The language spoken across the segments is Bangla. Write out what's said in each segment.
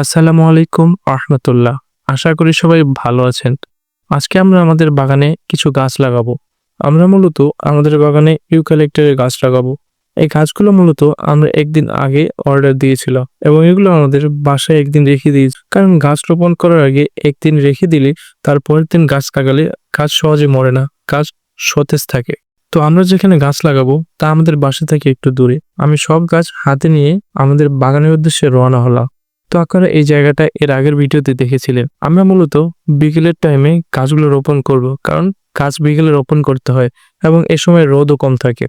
আসসালামু আলাইকুম আহমতুল্লাহ। আশা করি সবাই ভালো আছেন। আজকে আমরা আমাদের বাগানে কিছু গাছ লাগাবো। আমরা মূলত আমাদের বাগানে ইউক্যালিপ্টারের গাছ লাগাবো। এই গাছগুলো মূলত আমরা একদিন আগে অর্ডার দিয়েছিলাম এবং এগুলো আমাদের বাসায় একদিন রেখে দিয়েছি। কারণ গাছ রোপণ করার আগে একদিন রেখে দিলে তারপরের দিন গাছ লাগালে গাছ সহজে মরে না, গাছ সতেজ থাকে। তো আমরা যেখানে গাছ লাগাবো তা আমাদের বাসা থেকে একটু দূরে। আমি সব গাছ হাতে নিয়ে আমাদের বাগানের উদ্দেশ্যে রওনা হলাম। তো আপনারা এই জায়গাটা এর আগের ভিডিওতে দেখেছিলেন। আমরা মূলত বিকেলের টাইমে গাছগুলো রোপণ করব, কারণ গাছ বিকেলে রোপণ করতে হয় এবং এ সময় রোদও কম থাকে।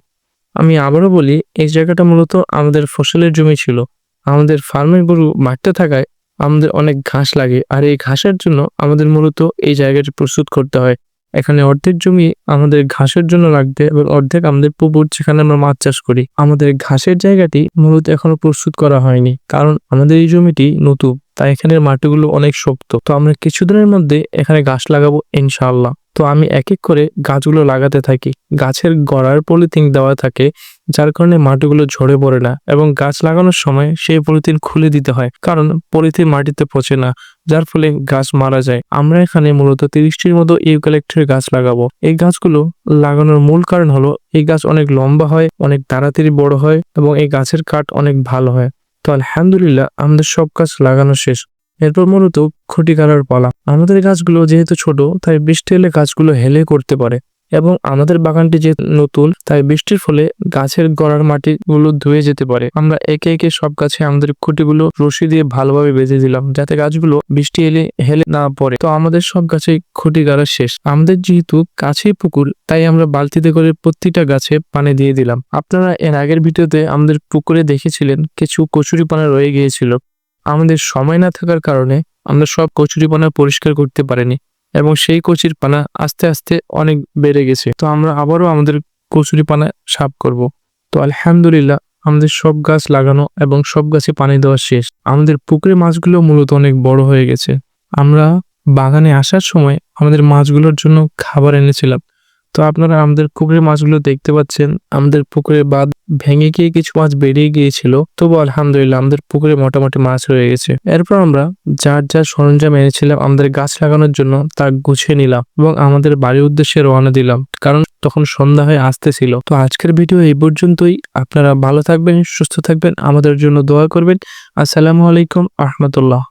আমি আবারও বলি, এই জায়গাটা মূলত আমাদের ফসলের জমি ছিল। আমাদের ফার্মের গরু বাড়তে থাকায় আমাদের অনেক ঘাস লাগে, আর এই ঘাসের জন্য আমাদের মূলত এই জায়গাটি প্রস্তুত করতে হয়। এখানে অর্ধেক জমি আমাদের ঘাসের জন্য লাগবে এবং অর্ধেক আমাদের পুকুর যেখানে আমরা মাছ চাষ করি। আমাদের ঘাসের জায়গাটি মূলত এখনও প্রস্তুত করা হয়নি, কারণ আমাদের এই জমিটি নতুন, তাই এখানের মাটিগুলো অনেক শক্ত। তো আমরা কিছুদিনের মধ্যে এখানে ঘাস লাগাবো ইনশাআল্লাহ। তো আমি এক এক করে গাছগুলো লাগাতে থাকি। গাছের গড়ার পলিথিন দেওয়া থাকে, যার কারণে মাটিগুলো ঝরে পড়ে না এবং গাছ লাগানোর সময় সেই পলিথিন খুলে দিতে হয়, কারণ পলিথিন মাটিতে পচে না, যার ফলে গাছ মারা যায়। আমরা এখানে মূলত তিরিশটির মতো ইউক্যালিপ্টের গাছ লাগাবো। এই গাছগুলো লাগানোর মূল কারণ হলো, এই গাছ অনেক লম্বা হয়, অনেক তাড়াতাড়ি বড় হয় এবং এই গাছের কাঠ অনেক ভালো হয়। তো আলহামদুলিল্লাহ, আমাদের সব গাছ লাগানো শেষ। এরপর মূলত খুঁটি কাটার পালা। আমাদের গাছগুলো যেহেতু ছোট, তাই বৃষ্টি এলে গাছগুলো হেলে করতে পারে এবং আমাদের বাগানটি যে নতুন, তাই বৃষ্টির ফলে গাছের গড়ার মাটিগুলো ধুয়ে যেতে পারে। আমরা একে একে সব গাছে আমাদের খুঁটিগুলো রশি দিয়ে ভালোভাবে বেঁধে দিলাম যাতে গাছগুলো বৃষ্টি এলে হেলে না পড়ে। তো আমাদের সব গাছে খুঁটি গাড়া শেষ। আমাদের যেহেতু কাছেই পুকুর, তাই আমরা বালতিতে করে প্রতিটা গাছে পানি দিয়ে দিলাম। আপনারা এর আগের ভিডিওতে আমাদের পুকুরে দেখেছিলেন, কিছু কচুরি পানা রয়ে গিয়েছিল। আমাদের সময় না থাকার কারণে আমরা সব কচুরি পানা পরিষ্কার করতে পারিনি এবং সেই কচির পানা আস্তে আস্তে অনেক বেড়ে গেছে। তো আমরা আবারও আমাদের কচুরি পানা সাফ করব। তো আলহামদুলিল্লাহ, আমাদের সব গাছ লাগানো এবং সব গাছে পানি দেওয়া শেষ। আমাদের পুকুরে মাছগুলো মূলত অনেক বড় হয়ে গেছে। আমরা বাগানে আসার সময় আমাদের মাছগুলোর জন্য খাবার এনেছিলাম। তো আপনারা আমাদের পুকুরের মাছগুলো দেখতে পাচ্ছেন। আমাদের পুকুরে বাদ ভেঙে গিয়ে কিছু মাছ বেরিয়ে গিয়েছিল। তবু আলহামদুলিল্লাহ আমাদের পুকুরে মোটামুটি মাছ রয়ে গেছে। এরপর আমরা যার যার সরঞ্জাম এনেছিলাম আমাদের গাছ লাগানোর জন্য তা গুছিয়ে নিলাম এবং আমাদের বাড়ির উদ্দেশ্যে রওনা দিলাম। কারণ তখন সন্ধ্যা হয়ে আসতেছিল। তো আজকের ভিডিও এই পর্যন্তই। আপনারা ভালো থাকবেন, সুস্থ থাকবেন। আমাদের জন্য দোয়া করবেন। আসসালামু আলাইকুম আহমতুল্লাহ।